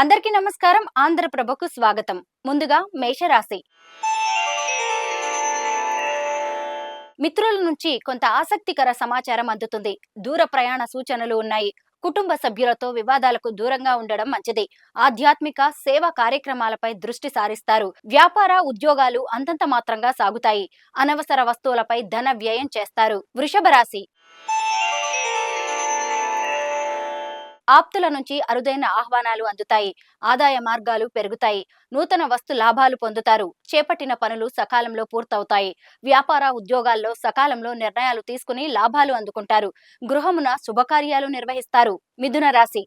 అందరికీ నమస్కారం. ఆంధ్రప్రభకు స్వాగతం. ముందుగా మేషరాశి. మిత్రుల నుంచి కొంత ఆసక్తికర సమాచారం అందుతుంది. దూర ప్రయాణ సూచనలు ఉన్నాయి. కుటుంబ సభ్యులతో వివాదాలకు దూరంగా ఉండడం మంచిది. ఆధ్యాత్మిక సేవా కార్యక్రమాలపై దృష్టి సారిస్తారు. వ్యాపార ఉద్యోగాలు అంతంత మాత్రంగా సాగుతాయి. అనవసర వస్తువులపై ధన వ్యయం చేస్తారు. వృషభ రాశి. ఆప్తుల నుంచి అరుదైన ఆహ్వానాలు అందుతాయి. ఆదాయ మార్గాలు పెరుగుతాయి. నూతన వస్తు లాభాలు పొందుతారు. చేపట్టిన పనులు సకాలంలో పూర్తవుతాయి. వ్యాపార ఉద్యోగాల్లో సకాలంలో నిర్ణయాలు తీసుకుని లాభాలు అందుకుంటారు. గృహమున శుభకార్యాలు నిర్వహిస్తారు. మిథున రాశి.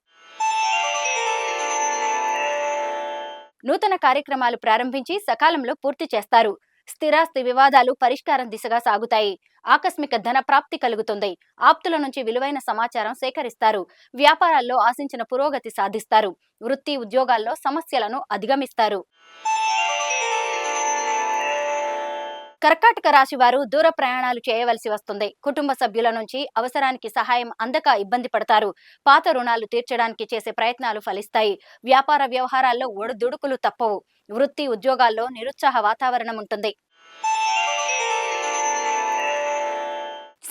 నూతన కార్యక్రమాలు ప్రారంభించి సకాలంలో పూర్తి చేస్తారు. స్థిరాస్తి వివాదాలు పరిష్కారం దిశగా సాగుతాయి. ఆకస్మిక ధన ప్రాప్తి కలుగుతుంది. ఆప్తుల నుంచి విలువైన సమాచారం సేకరిస్తారు. వ్యాపారాల్లో ఆశించిన పురోగతి సాధిస్తారు. వృత్తి ఉద్యోగాల్లో సమస్యలను అధిగమిస్తారు. కర్కాటక రాశి వారు దూర ప్రయాణాలు చేయవలసి వస్తుంది. కుటుంబ సభ్యుల నుంచి అవసరానికి సహాయం అందక ఇబ్బంది పడతారు. పాత రుణాలు తీర్చడానికి చేసే ప్రయత్నాలు ఫలిస్తాయి. వ్యాపార వ్యవహారాల్లో ఒడిదుడుకులు తప్పవు. వృత్తి ఉద్యోగాల్లో నిరుత్సాహ వాతావరణం ఉంటుంది.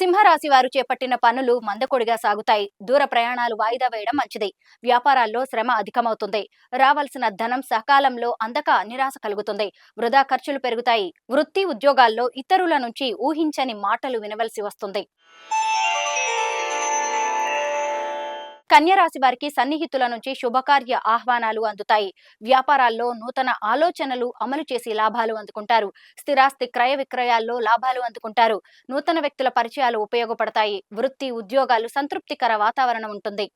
సింహరాశి వారు చేపట్టిన పనులు మందకొడిగా సాగుతాయి. దూర ప్రయాణాలు వాయిదా వేయడం మంచిది. వ్యాపారాల్లో శ్రమ అధికమవుతుంది. రావాల్సిన ధనం సకాలంలో అందక నిరాశ కలుగుతుంది. వృధా ఖర్చులు పెరుగుతాయి. వృత్తి ఉద్యోగాల్లో ఇతరుల నుంచి ఊహించని మాటలు వినవలసి వస్తుంది. కన్యరాశి వారికి సన్నిహితుల నుంచి శుభకార్య ఆహ్వానాలు అందుతాయి. వ్యాపారాల్లో నూతన ఆలోచనలు అమలు చేసి లాభాలు అందుకుంటారు. స్థిరాస్తి క్రయ విక్రయాల్లో లాభాలు అందుకుంటారు. నూతన వ్యక్తుల పరిచయాలు ఉపయోగపడతాయి. వృత్తి ఉద్యోగాలు సంతృప్తికర వాతావరణం ఉంటుంది.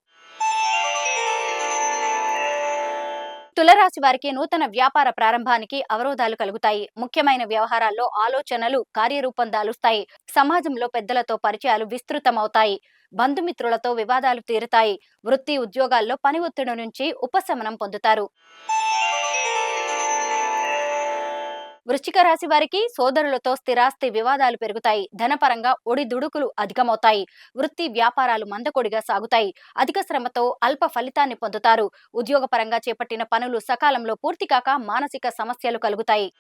తులరాశి వారికి నూతన వ్యాపార ప్రారంభానికి అవరోధాలు కలుగుతాయి. ముఖ్యమైన వ్యవహారాల్లో ఆలోచనలు కార్యరూపం దాలుస్తాయి. సమాజంలో పెద్దలతో పరిచయాలు విస్తృతమవుతాయి. బంధుమిత్రులతో వివాదాలు తీరుతాయి. వృత్తి ఉద్యోగాల్లో పని ఒత్తిడి నుంచి ఉపశమనం పొందుతారు. వృశ్చిక రాశి వారికి సోదరులతో స్థిరాస్తి వివాదాలు పెరుగుతాయి. ధనపరంగా ఒడిదుడుకులు అధికమవుతాయి. వృత్తి వ్యాపారాలు మందకొడిగా సాగుతాయి. అధిక శ్రమతో అల్ప ఫలితాన్ని పొందుతారు. ఉద్యోగపరంగా చేపట్టిన పనులు సకాలంలో పూర్తి కాక మానసిక సమస్యలు కలుగుతాయి.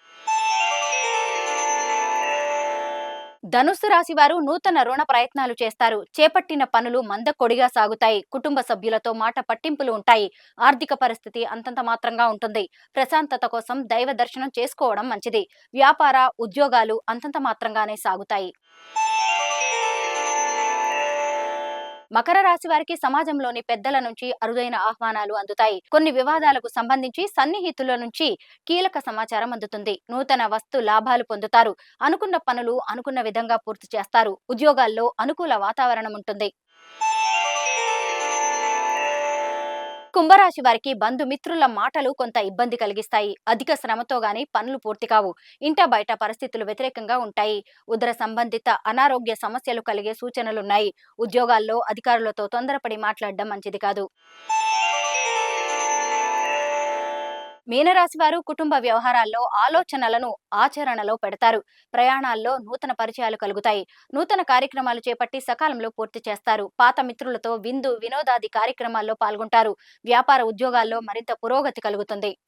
ధనుస్సు రాశి వారు నూతన రుణ ప్రయత్నాలు చేస్తారు. చేపట్టిన పనులు మందకొడిగా సాగుతాయి. కుటుంబ సభ్యులతో మాట పట్టింపులు ఉంటాయి. ఆర్థిక పరిస్థితి అంతంత మాత్రంగా ఉంటుంది. ప్రశాంతత కోసం దైవ దర్శనం చేసుకోవడం మంచిది. వ్యాపార ఉద్యోగాలు అంతంత మాత్రంగానే సాగుతాయి. మకర రాశి వారికి సమాజంలోని పెద్దల నుంచి అరుదైన ఆహ్వానాలు అందుతాయి. కొన్ని వివాదాలకు సంబంధించి సన్నిహితుల నుంచి కీలక సమాచారం అందుతుంది. నూతన వస్తు లాభాలు పొందుతారు. అనుకున్న పనులు అనుకున్న విధంగా పూర్తి చేస్తారు. ఉద్యోగాల్లో అనుకూల వాతావరణం ఉంటుంది. కుంభరాశి వారికి బంధుమిత్రుల మాటలు కొంత ఇబ్బంది కలిగిస్తాయి. అధిక శ్రమతో గాని పనులు పూర్తి కావు. ఇంట బయట పరిస్థితులు వ్యతిరేకంగా ఉంటాయి. ఉదర సంబంధిత అనారోగ్య సమస్యలు కలిగే సూచనలున్నాయి. ఉద్యోగాల్లో అధికారులతో తొందరపడి మాట్లాడడం మంచిది కాదు. మీనరాశి వారు కుటుంబ వ్యవహారాల్లో ఆలోచనలను ఆచరణలో పెడతారు. ప్రయాణాల్లో నూతన పరిచయాలు కలుగుతాయి. నూతన కార్యక్రమాలు చేపట్టి సకాలంలో పూర్తి చేస్తారు. పాత మిత్రులతో విందు వినోదాది కార్యక్రమాల్లో పాల్గొంటారు. వ్యాపార ఉద్యోగాల్లో మరింత పురోగతి కలుగుతుంది.